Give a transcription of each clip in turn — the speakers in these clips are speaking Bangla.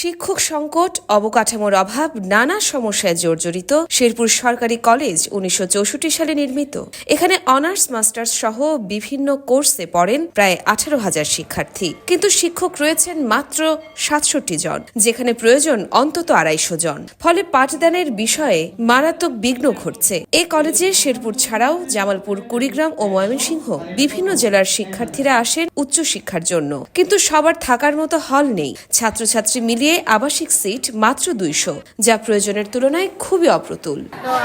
শিক্ষক সংকট, অবকাঠামোর অভাব, নানা সমস্যায় জর্জরিত শেরপুর সরকারি কলেজ উনিশশো চৌষট্টি সালে নির্মিত। এখানে অনার্স, মাস্টার্স সহ বিভিন্ন কোর্সে পড়েন প্রায় আঠারো হাজার শিক্ষার্থী। কিন্তু শিক্ষক রয়েছেন মাত্র সাতষট্টি জন, যেখানে প্রয়োজন অন্তত আড়াইশো জন। ফলে পাঠদানের বিষয়ে মারাত্মক বিঘ্ন ঘটছে। এ কলেজে শেরপুর ছাড়াও জামালপুর, কুড়িগ্রাম ও ময়মনসিংহ বিভিন্ন জেলার শিক্ষার্থীরা আসেন উচ্চশিক্ষার জন্য। কিন্তু সবার থাকার মতো হল নেই। ছাত্রছাত্রী মিলিয়ে আবাসিক সিট মাত্র দুইশো যা প্রয়োজনের তুলনায় খুবই অপ্রতুল।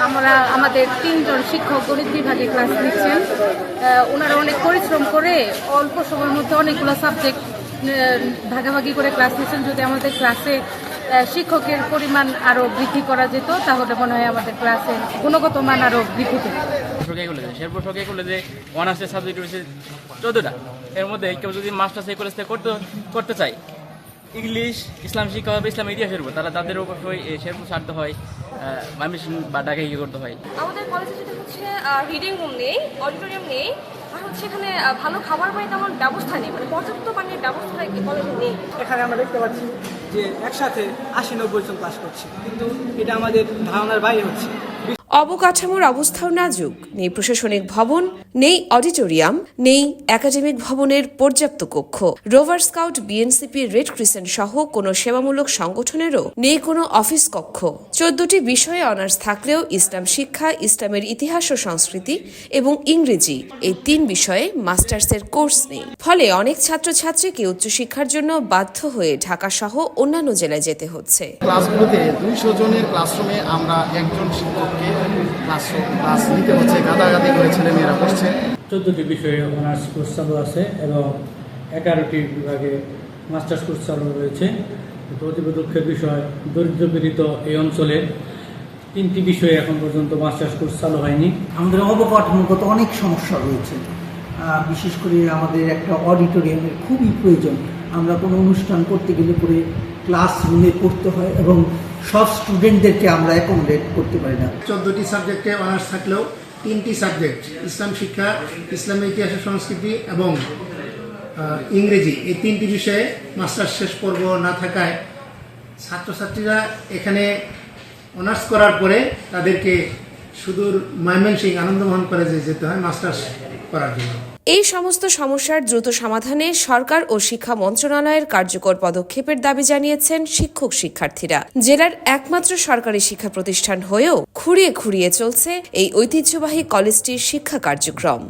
আমরা আমাদের তিনজন শিক্ষক গণিত বিভাগে ক্লাস নিচ্ছেন। আহ, ওনারা অনেক পরিশ্রম করে অল্প সময়ের মধ্যে অনেকগুলো সাবজেক্ট ভাগাভাগি করে ক্লাস নিচ্ছেন। যদি আমাদের ক্লাসে শিক্ষকের পরিমাণ আরও বৃদ্ধি করা যেত তাহলে মনে হয় আমাদের ক্লাসে গুণগত মান আরও বৃদ্ধি পেত। সরকারি কলেজে শেরপুর সরকারি কলেজে অনার্সের সাবজেক্ট রয়েছে চোদ্দোটা। এর মধ্যে কেউ যদি মাস্টার্স এই কলেজ থেকে করতে করতে চায় ইংলিশ ইসলাম শিক্ষা হবে ইসলাম ইতিহাসের উপর। তারা তাদের অবশ্যই শেরপুর ছাড়তে হয় মামিশন বা ডাকে গিয়ে করতে হয়? আমাদের কলেজে যেটা হচ্ছে রিডিং রুম নেই অডিটোরিয়াম নেই আর হচ্ছে এখানে ভালো খাবার পাই তেমন ব্যবস্থা নেই মানে পর্যাপ্ত পানির ব্যবস্থা এই কলেজে নেই? এখানে আমরা দেখতে পাচ্ছি যে একসাথে আশি নব্বই জন ক্লাস করছে কিন্তু এটা আমাদের ধারণার বাইরে হচ্ছে। অবকাঠামোর অবস্থাও নাজুক, নেই প্রশাসনিক ভবন, নেই অডিটোরিয়াম, নেই একাডেমিক ভবনের পর্যাপ্ত কক্ষ। Rover scout BNCP red crescent সহ কোনো সেবামূলক সংগঠনেরও নেই কোনো অফিস কক্ষ। চোদ্দটি বিষয়ে অনার্স থাকলেও ইসলাম শিক্ষা, ইসলামের ইতিহাস ও সংস্কৃতি এবং ইংরেজি এই তিন বিষয়ে মাস্টার্সের কোর্স নেই। ফলে অনেক ছাত্রছাত্রীকে উচ্চশিক্ষার জন্য বাধ্য হয়ে ঢাকা সহ অন্যান্য জেলায় যেতে হচ্ছে। ক্লাসগুলোতে দুইশো জনের ক্লাসরুমে আমরা একজন শিক্ষককে ক্লাস ক্লাস নিতে হচ্ছে গাদাগাদি করে ছেলেমেয়েরা বসছে। চোদ্দোটি বিষয়ে অনার্স কোর্স চালু আছে এবং এগারোটি বিভাগে মাস্টার্স কোর্স চালু রয়েছে। অতীব দুঃখের বিষয় দরিদ্র পীড়িত এই অঞ্চলে তিনটি বিষয়ে এখন পর্যন্ত মাস্টার্স কোর্স চালু হয়নি। আমাদের অবকাঠামোগত অনেক সমস্যা রয়েছে। বিশেষ করে আমাদের একটা অডিটোরিয়ামের খুবই প্রয়োজন। আমরা কোনো অনুষ্ঠান করতে গেলে পরে ক্লাসরুমে করতে হয় এবং সব স্টুডেন্টদেরকে আমরা অ্যাকোমোডেট করতে পারি না। চোদ্দটি সাবজেক্টে অনার্স থাকলেও তিনটি সাবজেক্ট, ইসলাম শিক্ষা ইসলামের ইতিহাস সংস্কৃতি এবং ইংরেজি। এই তিনটি বিষয়ে মাস্টার্স শেষ পর্ব না থাকায় ছাত্রছাত্রীরা এখানে অনার্স করার পরে তাদেরকে সুদূর ময়মনসিং আনন্দমোহন কলেজে যেতে হয় মাস্টার্স করার জন্য। এই সমস্ত সমস্যার দ্রুত সমাধানে সরকার ও শিক্ষা মন্ত্রণালয়ের কার্যকর পদক্ষেপের দাবি জানিয়েছেন শিক্ষক শিক্ষার্থীরা। জেলার একমাত্র সরকারি শিক্ষা প্রতিষ্ঠান হয়েও খুঁড়িয়ে খুঁড়িয়ে চলছে এই ঐতিহ্যবাহী কলেজটির শিক্ষা কার্যক্রম।